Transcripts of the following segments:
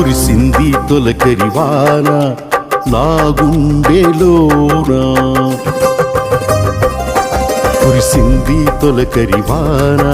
కురిసింది తొలకరివాన నా గుండెలోనా కురిసింది తొలకరివాన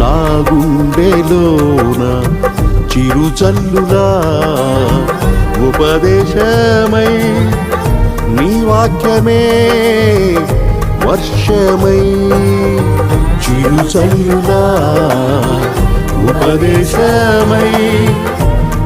నా గుండెలోన చిరుచల్లులా ఉపదేశమై నీ వాక్యమే వర్షమై. చిరుచల్లులా ఉపదేశమై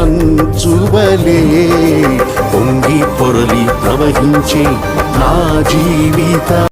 మంచువలే. పొంగి పొరలి ప్రవహించే నా జీవిత